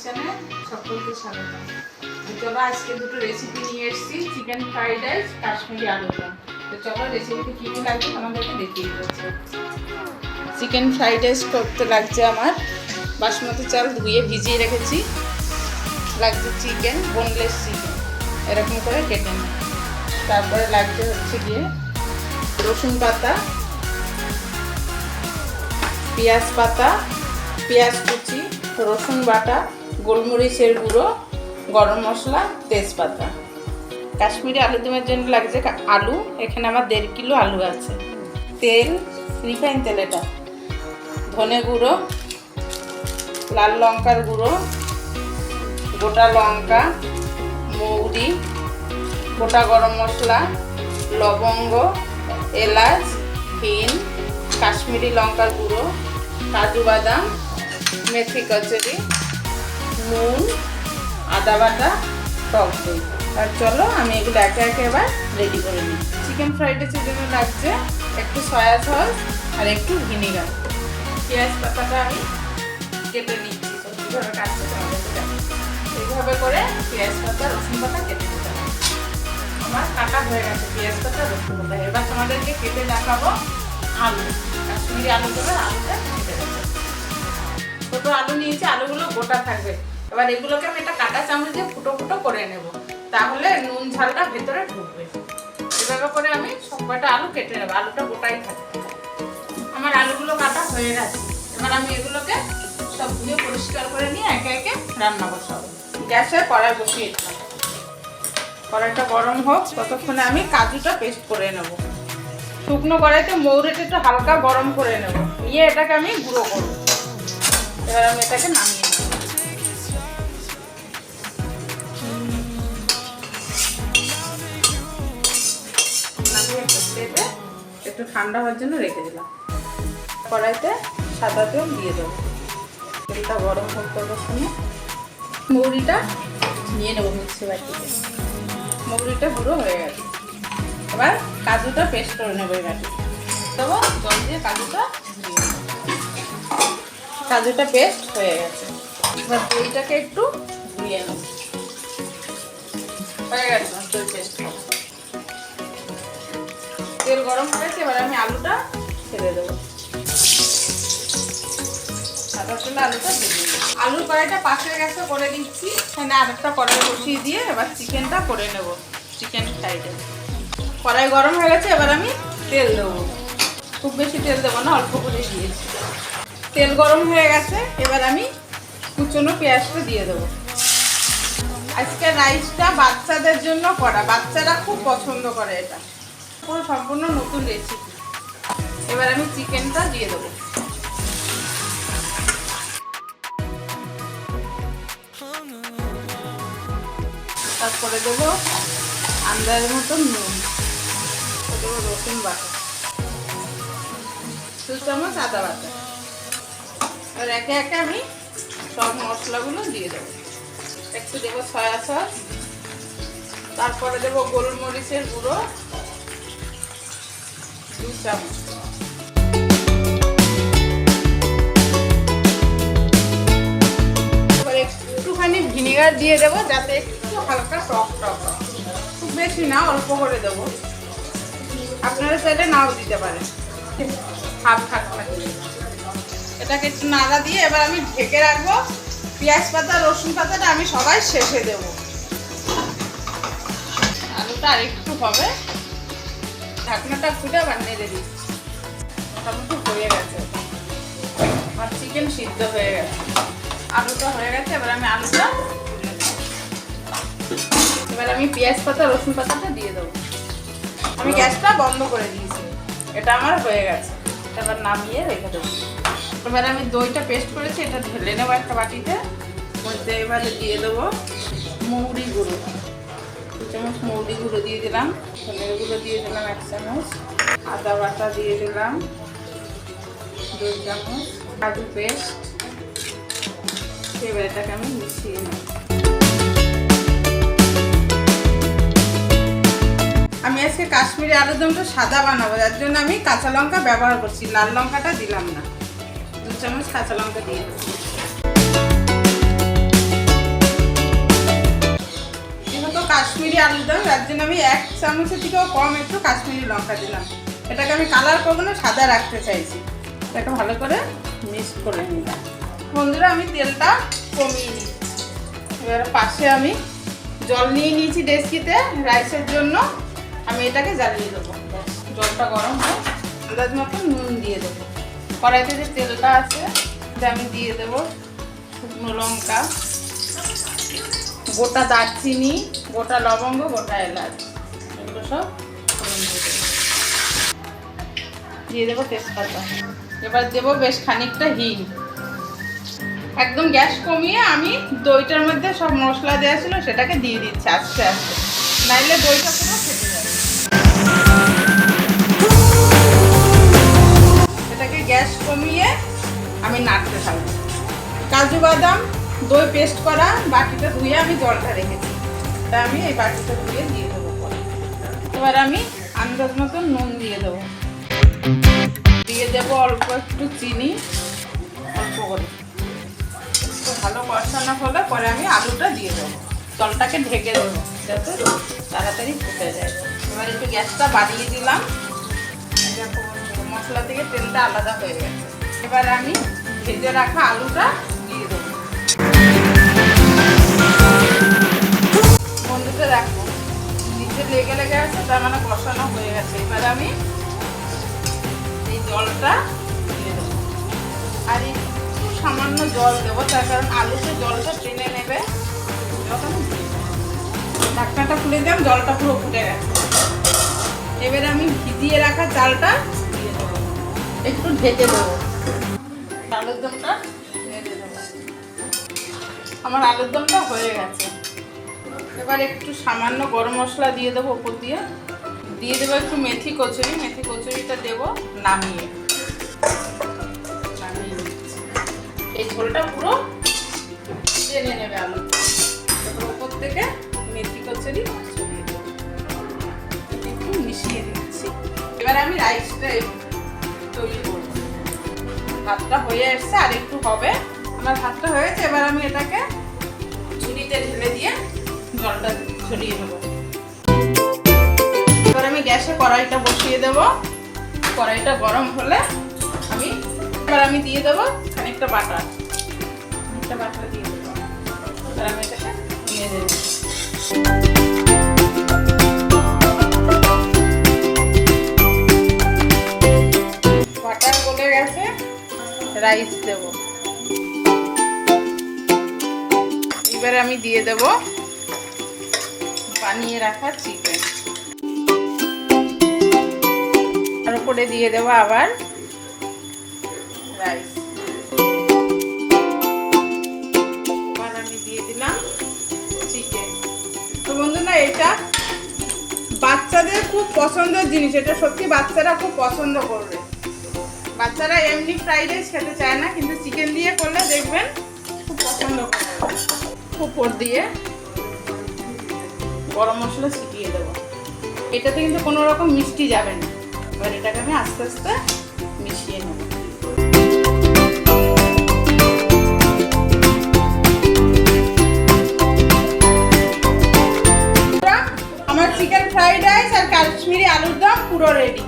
কিচেনে সকলকে স্বাগত। চলো আজকে দুটো রেসিপি নিয়ে এসেছি চিকেন ফ্রাইড রাইস কাশ্মীরি দম তো চলো রেসিপিতে কী কী লাগবে তোমাদেরকে দেখিয়ে দিচ্ছি চিকেন ফ্রাইড রাইস করতে লাগছে আমার। বাসমতি চাল ধুয়ে ভিজিয়ে রেখেছি। লাগছে চিকেন বোনলেস চিকেন এরকম করে কেটে নিই। তারপরে লাগছে হচ্ছে গিয়ে রসুন পাতা, পেঁয়াজ পাতা, পেঁয়াজ কুচি, রসুন বাটা গোলমরিচের গুঁড়ো, গরম মশলা, তেজপাতা। কাশ্মীরি আলু দমের জন্য লাগছে আলু, এখানে আমার দেড় কিলো আলু আছে। তেল, রিফাইন তেল এটা। ধনে গুঁড়ো, লাল লঙ্কার গুঁড়ো, গোটা লঙ্কা, মৌরি, গোটা গরম মশলা, লবঙ্গ, এলাচ হিন কাশ্মীরি লঙ্কার গুঁড়ো, কাজু বাদাম, মেথি কচুরি। নুন, আদা বাটা, টক দই। আর চলো, আমি এগুলো একে একে এবার রেডি করে নিই। চিকেন ফ্রাইড রাইসের জন্য লাগছে, একটু সয়া সস আর একটু ভিনিগার পেঁয়াজ পাতাটা আমি কেটে নিচ্ছি। তোমাদেরকে দেখাচ্ছি। এইভাবে করে পেঁয়াজ পাতা, রসুন পাতা কেটে নিতে হবে। আমার কাটা হয়ে গেছে পেঁয়াজ পাতা, রসুন পাতা। এবার তোমাদেরকে কেটে দেখাবো আলু। কাশ্মীরি আলু করে আলুটা কেটে দেখাবো ছোটো আলু নিয়েছি, আলুগুলো গোটা থাকবে। এবার এগুলোকে আমি একটা কাটা চামচ দিয়ে ফুটো ফুটো করে নেব। তাহলে নুন ঝালটা ভেতরে ঢুকবে। এভাবে করে আমি সব কয়টা আলু কেটে নেব। আলুটা গোটাই থাকবে। আমার আলুগুলো কাটা হয়ে গেছে। এবার আমি এগুলোকে সব ধুয়ে পরিষ্কার করে নিয়ে একে একে রান্না বসাবো। গ্যাসে কড়াই বসিয়ে দিলাম। কড়াইটা গরম হোক, ততক্ষণে আমি কাজুটা পেস্ট করে নেব। শুকনো কড়াইতে মৌরিটা একটু হালকা গরম করে নেব। নিয়ে এটাকে আমি গুঁড়ো করব। এবার আমি এটাকে নামিয়ে নেব। নামিয়ে একটা ঠান্ডা হওয়ার জন্য রেখে দিলাম। কড়াইতে সাদা তেল দিয়ে দেবো। তেলটা গরম হোক ততক্ষণে মৌরিটা নিয়ে নেব মিক্সি বাটিতে। মৌরিটা গুঁড়ো হয়ে গেছে। এবার কাজুটা পেস্ট করে নেব এবার দেবো জল দিয়ে কাজুটা। কাজুটা পেস্ট হয়ে গেছে। এবার দইটাকে একটু ধুয়ে নেব। হয়ে গেছে দই পেস্ট। গরম হয়েছে, এবার আমি আলুটা ছেড়ে দেবো। সাদা আলুটা আলুর কড়াইটা পাশের গ্যাসে করে দিচ্ছি। এখানে আরেকটা কড়াই বসিয়ে দিয়ে এবার চিকেনটা করে নেব, চিকেন ফ্রাইডে কড়াই গরম হয়ে গেছে, এবার আমি তেল দেবো। খুব বেশি তেল দেবো না, অল্প করে দিয়েছি। তেল গরম হয়ে গেছে, এবার আমি কুচনো পেঁয়াজটা দিয়ে দেবো। আজকে রাইসটা বাচ্চাদের জন্য করা, বাচ্চারা খুব পছন্দ করে এটা। পুরো সম্পূর্ণ নতুন রেসিপি এবার আমি চিকেনটা দিয়ে দেবো। তারপরে দেবো আন্দাজ মতন নুন। দেবো রসুন বাটা। দু চামচ আদা বাটা। আর একে একে আমি সব মশলাগুলো দিয়ে দেবো। একটু দেবো সয়া সস। তারপরে দেবো গোলমরিচের গুঁড়ো। দু একটুখানি ভিনেগার দিয়ে দেবো যাতে একটু টক টক খুব বেশি না, অল্প করে দেবো। আপনারা নাও দিতে পারেন। হাফ এটাকে একটু নাড়া দিয়ে এবার আমি ঢেকে রাখব। পেঁয়াজ পাতা, রসুন পাতাটা আমি সবাই শেষে দেবো। আলুটা আর একটু হবে। ঢাকনাটা খুলে আবার নেড়ে দিচ্ছি। মোটামুটি হয়ে গেছে। আমার চিকেন সিদ্ধ হয়ে গেছে। আলুটা হয়ে গেছে, এবার আমি আলুটা এবার আমি পেঁয়াজ পাতা, রসুন পাতাটা দিয়ে দেবো। আমি গ্যাসটা বন্ধ করে দিয়েছি। এটা আমার হয়ে গেছে। এটা এবার নামিয়ে রেখে দেবো। এবার আমি দইটা পেস্ট করেছি, এটা ঢেলে নেব একটা বাটিতে। মধ্যে এবারে দিয়ে দেবো মৌরি গুঁড়ো। চামচ মৌরি গুঁড়ো দিয়ে দিলাম। ধনের গুঁড়ো দিয়ে দিলাম এক চামচ। আদা বাটা দিয়ে দিলাম দুই চামচ। কাজু পেস্ট। এবার এটাকে আমি মিশিয়ে নেব। আমি আজকে কাশ্মীরি আলুর দমটা সাদা বানাবো, যার জন্য আমি কাঁচা লঙ্কা ব্যবহার করছি, লাল লঙ্কাটা দিলাম না। দু চামচ কাঁচা লঙ্কা দিয়ে দেবো ঝাল তার জন্য আমি এক চামচের থেকেও কম একটু কাশ্মীরি লঙ্কা দিলাম। এটাকে আমি কালার করব না, সাদা রাখতে চাইছি। এটাকে ভালো করে মিক্স করে নিলাম। বন্ধুরা, আমি তেলটা কমিয়ে নিই এবার পাশে আমি জল নিয়ে নিয়েছি ডেস্কিতে, রাইসের জন্য। আমি এটাকে জ্বালিয়ে দেবো। জলটা গরম হয় আন্দাজ মতো নুন দিয়ে দেবো। কড়াইতে যে তেলটা আছে আমি দিয়ে দেবো শুকনো লঙ্কা। গোটা দারচিনি, গোটা লবঙ্গ, গোটা এলাচ। এগুলো সব দিয়ে দেবো। তেজপাতা। এবার দেবো বেশ খানিকটা হিং। একদম গ্যাস কমিয়ে আমি দইটার মধ্যে সব মশলা দেওয়া ছিল, সেটাকে দিয়ে দিচ্ছি আস্তে আস্তে। নাইলে দইটা পুরো ফেটে যাবে। এটাকে গ্যাস কমিয়ে আমি নাড়তে থাকব। কাজু বাদাম দই পেস্ট করা বাটিটা ধুয়ে আমি জলটা রেখেছি। তা আমি এই বাটিটা ধুয়ে দিয়ে দেবো এবার আমি আন্দাজ মতো নুন দিয়ে দেবো। দিয়ে দেবো অল্প একটু চিনি, অল্প করে। একটু ভালো কষানো হলে পরে আমি আলুটা দিয়ে দেবো। জলটাকে ঢেকে দেবো, যাতে তাড়াতাড়ি ফুটে যায়। এবার একটু গ্যাসটা বাড়িয়ে দিলাম। মশলা থেকে তেলটা আলাদা হয়ে গেছে। এবার আমি ভেজে রাখা আলুটা ঢাকনাটা খুলে দিলাম, জলটা পুরো ফুটে গেছে। এবারে আমি ভিজিয়ে রাখা চালটা দিয়ে দেবো। একটু ঢেকে দেবো। আলুর দমটা আমার আলুর দমটা হয়ে গেছে। এবার একটু সামান্য গরম মশলা দিয়ে দেবো ওপর দিয়ে। দিয়ে দেবো একটু মেথি কচুরি। মেথি কচুরিটা দেবো নামিয়ে। নামিয়ে এই ঝোলটা পুরো নেবে আলু। ওপর থেকে মেথি কচুরি একটু মিশিয়ে দিচ্ছি। এবার আমি রাইসটা তৈরি করব ভাতটা হয়ে এসছে, আর একটু হবে। আমার ভাতটা হয়েছে, এবার আমি এটাকে ঝুড়িতে ঢেলে দিয়ে জলটা ছড়িয়ে দেবো। এবার আমি গ্যাসে কড়াইটা বসিয়ে দেব। কড়াইটা গরম হলে আমি, এবার আমি দিয়ে দেবো খানিকটা বাটার। খানিকটা বাটার দিয়ে দেবো। এবার আমি এটাকে নিয়ে দেবো রাইস দেব। এবার আমি দিয়ে দেব বানিয়ে রাখা চিকেন আর উপরে দিয়ে দেব আবার খুব পছন্দের জিনিস। এটা সত্যি বাচ্চারা খুব পছন্দ করবে। বাচ্চারা এমনি ফ্রাইড রাইস খেতে চায় না, কিন্তু চিকেন দিয়ে করলে দেখবেন খুব পছন্দ করবে উপর দিয়ে গরম মশলা ছিটিয়ে দেবো। এটাতে কিন্তু কোনো রকম মিষ্টি যাবে না। এবার এটাকে আমি আস্তে আস্তে কাশ্মীরি আলুর দম পুরো রেডি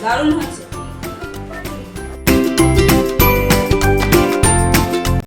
দারুণ হয়েছে